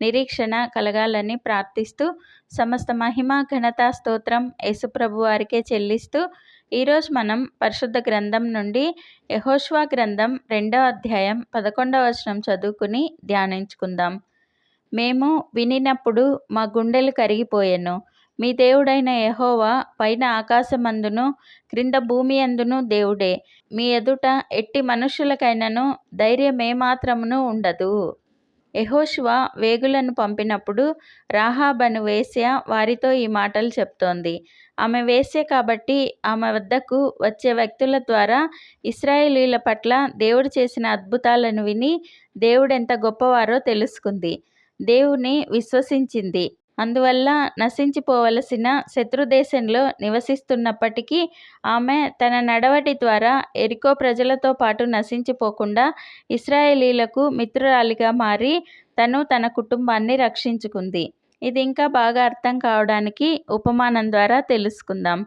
నిరీక్షణ కలగాలని ప్రార్థిస్తూ సమస్త మహిమ ఘనత స్తోత్రం యేసుప్రభు వారికే చెల్లిస్తూ ఈరోజు మనం పరిశుద్ధ గ్రంథం నుండి యహోష్వా గ్రంథం రెండవ అధ్యాయం పదకొండవ వచనం చదువుకుని ధ్యానించుకుందాం. మేము వినినప్పుడు మా గుండెలు కరిగిపోయాను. మీ దేవుడైన యహోవా పైన ఆకాశమందును క్రింద భూమి అందును దేవుడే. మీ ఎదుట ఎట్టి మనుష్యులకైనను ధైర్యమేమాత్రమును ఉండదు. యెహోషువ వేగులను పంపినప్పుడు రాహాబను వేశ్య వారితో ఈ మాటలు చెప్తోంది. ఆమె వేశ్య కాబట్టి ఆమె వద్దకు వచ్చే వ్యక్తుల ద్వారా ఇస్రాయేలీల పట్ల దేవుడు చేసిన అద్భుతాలను విని దేవుడెంత గొప్పవారో తెలుసుకుంది. దేవుని విశ్వసించింది. అందువల్ల నశించిపోవలసిన శత్రుదేశంలో నివసిస్తున్నప్పటికీ ఆమె తన నడవడి ద్వారా ఎరికో ప్రజలతో పాటు నశించిపోకుండా ఇస్రాయేలీలకు మిత్రురాలిగా మారి తను తన కుటుంబాన్ని రక్షించుకుంది. ఇది ఇంకా బాగా అర్థం కావడానికి ఉపమానం ద్వారా తెలుసుకుందాం.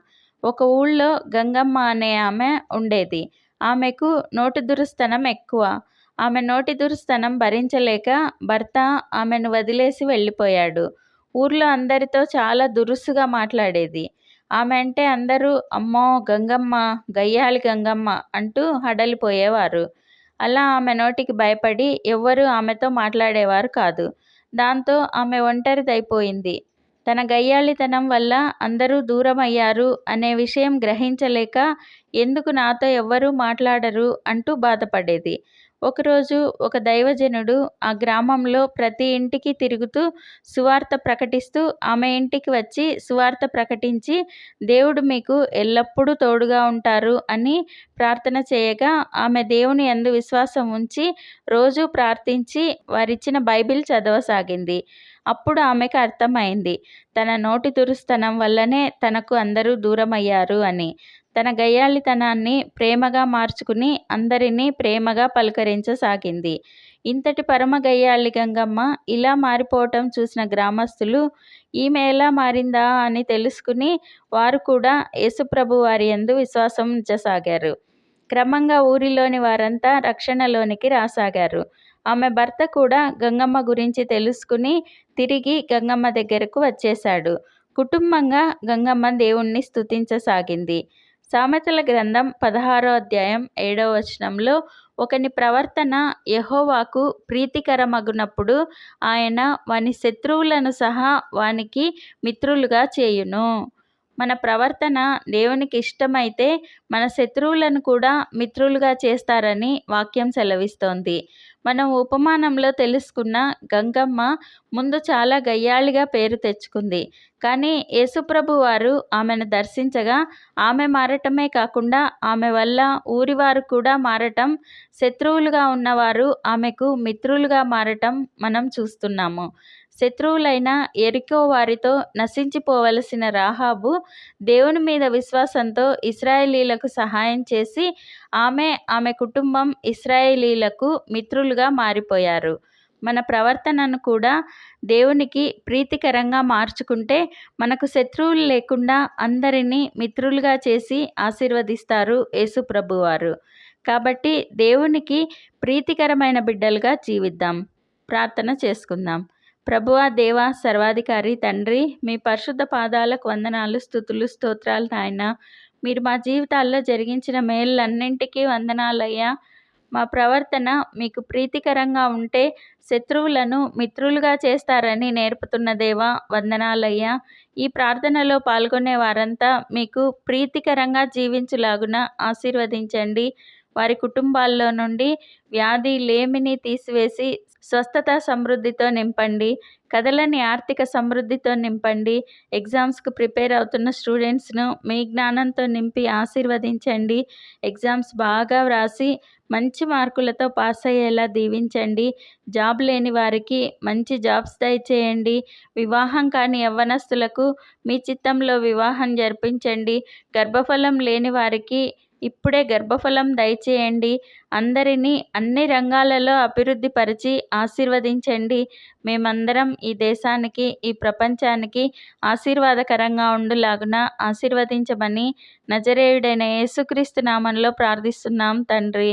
ఒక ఊళ్ళో గంగమ్మ అనే ఆమె ఉండేది. ఆమెకు నోటి దురుస్తనం ఎక్కువ. ఆమె నోటి దురుస్తనం భరించలేక భర్త ఆమెను వదిలేసి వెళ్ళిపోయాడు. ఊర్లో అందరితో చాలా దురుసుగా మాట్లాడేది. ఆమె అంటే అందరూ అమ్మో గంగమ్మ గయ్యాలి గంగమ్మ అంటూ హడలిపోయేవారు అలా ఆమె నోటికి భయపడి ఎవ్వరూ ఆమెతో మాట్లాడేవారు కాదు. దాంతో ఆమె ఒంటరిదైపోయింది. తన గయ్యాళితనం వల్ల అందరూ దూరమయ్యారు అనే విషయం గ్రహించలేక ఎందుకు నాతో ఎవ్వరూ మాట్లాడరు అంటూ బాధపడేది. ఒకరోజు ఒక దైవజనుడు ఆ గ్రామంలో ప్రతి ఇంటికి తిరుగుతూ సువార్త ప్రకటిస్తూ ఆమె ఇంటికి వచ్చి సువార్త ప్రకటించి దేవుడు మీకు ఎల్లప్పుడూ తోడుగా ఉంటారు అని ప్రార్థన చేయగా ఆమె దేవుని అందు విశ్వాసం ఉంచి రోజు ప్రార్థించి వారిచ్చిన బైబిల్ చదవసాగింది. అప్పుడు ఆమెకు అర్థమైంది తన నోటి దురుస్తనం వల్లనే తనకు అందరూ దూరమయ్యారు అని. తన గయ్యాళితనాన్ని ప్రేమగా మార్చుకుని అందరినీ ప్రేమగా పలకరించసాగింది. ఇంతటి పరమ గయ్యాళి గంగమ్మ ఇలా మారిపోవటం చూసిన గ్రామస్తులు ఈమె ఎలా మారిందా? అని తెలుసుకుని వారు కూడా యేసుప్రభు వారి యందు విశ్వాసం ఉంచసాగారు. క్రమంగా ఊరిలోని వారంతా రక్షణలోనికి రాసాగారు. ఆమె భర్త కూడా గంగమ్మ గురించి తెలుసుకుని తిరిగి గంగమ్మ దగ్గరకు వచ్చేశాడు. కుటుంబంగా గంగమ్మ దేవుణ్ణి స్తుతించసాగింది. సామెతల గ్రంథం పదహారో అధ్యాయం ఏడవ వచనంలో ఒకని ప్రవర్తన యహోవాకు ప్రీతికరమగునప్పుడు ఆయన వాని శత్రువులను సహా వానికి మిత్రులుగా చేయును. మన ప్రవర్తన దేవునికి ఇష్టమైతే మన శత్రువులను కూడా మిత్రులుగా చేస్తారని వాక్యం సెలవిస్తోంది. మనం ఉపమానంలో తెలుసుకున్న గంగమ్మ ముందు చాలా గయ్యాళిగా పేరు తెచ్చుకుంది. కానీ యేసుప్రభు వారు ఆమెను దర్శించగా ఆమె మారటమే కాకుండా ఆమె వల్ల ఊరివారు కూడా మారటం శత్రువులుగా ఉన్నవారు ఆమెకు మిత్రులుగా మారటం మనం చూస్తున్నాము. శత్రువులైన ఎరికో వారితో నశించిపోవలసిన రాహాబు దేవుని మీద విశ్వాసంతో ఇస్రాయేలీలకు సహాయం చేసి ఆమె ఆమె కుటుంబం ఇస్రాయేలీలకు మిత్రులుగా మారిపోయారు. మన ప్రవర్తనను కూడా దేవునికి ప్రీతికరంగా మార్చుకుంటే మనకు శత్రువులు లేకుండా అందరినీ మిత్రులుగా చేసి ఆశీర్వదిస్తారు యేసుప్రభువారు కాబట్టి దేవునికి ప్రీతికరమైన బిడ్డలుగా జీవిద్దాం. ప్రార్థన చేసుకుందాం. ప్రభువా దేవా సర్వాధికారి తండ్రి మీ పరిశుద్ధ పాదాలకు వందనాలు స్థుతులు స్తోత్రాలు నాయన. మీరు మా జీవితాల్లో జరిగించిన మేళ్ళన్నింటికీ వందనాలయ్యా. మా ప్రవర్తన మీకు ప్రీతికరంగా ఉంటే శత్రువులను మిత్రులుగా చేస్తారని నేర్పుతున్న దేవా వందనాలయ్యా. ఈ ప్రార్థనలో పాల్గొనే వారంతా మీకు ప్రీతికరంగా జీవించులాగున ఆశీర్వదించండి. వారి కుటుంబాల్లో నుండి వ్యాధి లేమిని తీసివేసి స్వస్థత సమృద్ధితో నింపండి కథలని ఆర్థిక సమృద్ధితో నింపండి ఎగ్జామ్స్కు ప్రిపేర్ అవుతున్న స్టూడెంట్స్ను మీ జ్ఞానంతో నింపి ఆశీర్వదించండి ఎగ్జామ్స్ బాగా వ్రాసి మంచి మార్కులతో పాస్ అయ్యేలా దీవించండి జాబ్ లేని వారికి మంచి జాబ్స్ దయచేయండి వివాహం కాని యవ్వనస్తులకు మీ చిత్తంలో వివాహం జరిపించండి గర్భఫలం లేని వారికి ఇప్పుడే గర్భఫలం దయచేయండి. అందరినీ అన్ని రంగాలలో అభివృద్ధి పరిచి ఆశీర్వదించండి. మేమందరం ఈ దేశానికి ఈ ప్రపంచానికి ఆశీర్వాదకరంగా ఉండులాగున ఆశీర్వదించమని నజరేయుడైన యేసుక్రీస్తు నామంలో ప్రార్థిస్తున్నాం తండ్రి.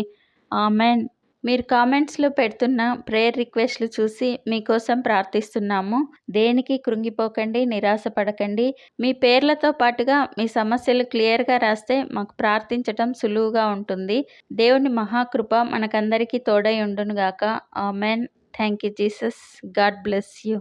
ఆమెన్. మీరు కామెంట్స్లో పెడుతున్న ప్రేయర్ రిక్వెస్ట్లు చూసి మీకోసం ప్రార్థిస్తున్నాము. దేనికి కృంగిపోకండి నిరాశపడకండి. మీ పేర్లతో పాటుగా మీ సమస్యలు క్లియర్గా రాస్తే మాకు ప్రార్థించటం సులువుగా ఉంటుంది. దేవుని మహాకృప మనకందరికీ తోడై ఉండునుగాక. Amen. Thank you Jesus. God bless you.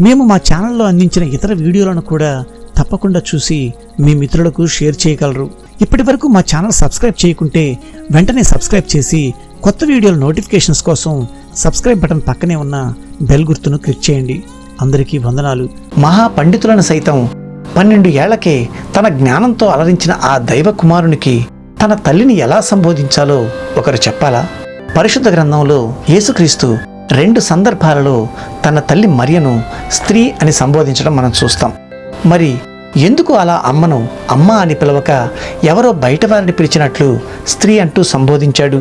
మేము మా ఛానల్లో అందించిన ఇతర వీడియోలను కూడా తప్పకుండా చూసి మీ మిత్రులకు షేర్ చేయగలరు. ఇప్పటి వరకు మా ఛానల్ సబ్స్క్రైబ్ చేయకుంటే వెంటనే సబ్స్క్రైబ్ చేసి కొత్త వీడియోల నోటిఫికేషన్స్ కోసం సబ్స్క్రైబ్ బటన్ పక్కనే ఉన్న బెల్ గుర్తును క్లిక్ చేయండి. అందరికీ వందనాలు. మహా పండితులను సైతం పన్నెండు ఏళ్ళకే తన జ్ఞానంతో అలరించిన ఆ దైవ కుమారునికి తన తల్లిని ఎలా సంబోధించాలో ఒకరు చెప్పాలా? పరిశుద్ధ గ్రంథంలో యేసుక్రీస్తు రెండు సందర్భాలలో తన తల్లి మరియను స్త్రీ అని సంబోధించడం మనం చూస్తాం. మరి ఎందుకు అలా అమ్మను అమ్మ అని పిలవక ఎవరో బయట వారిని పిలిచినట్లు స్త్రీ అంటూ సంబోధించాడు?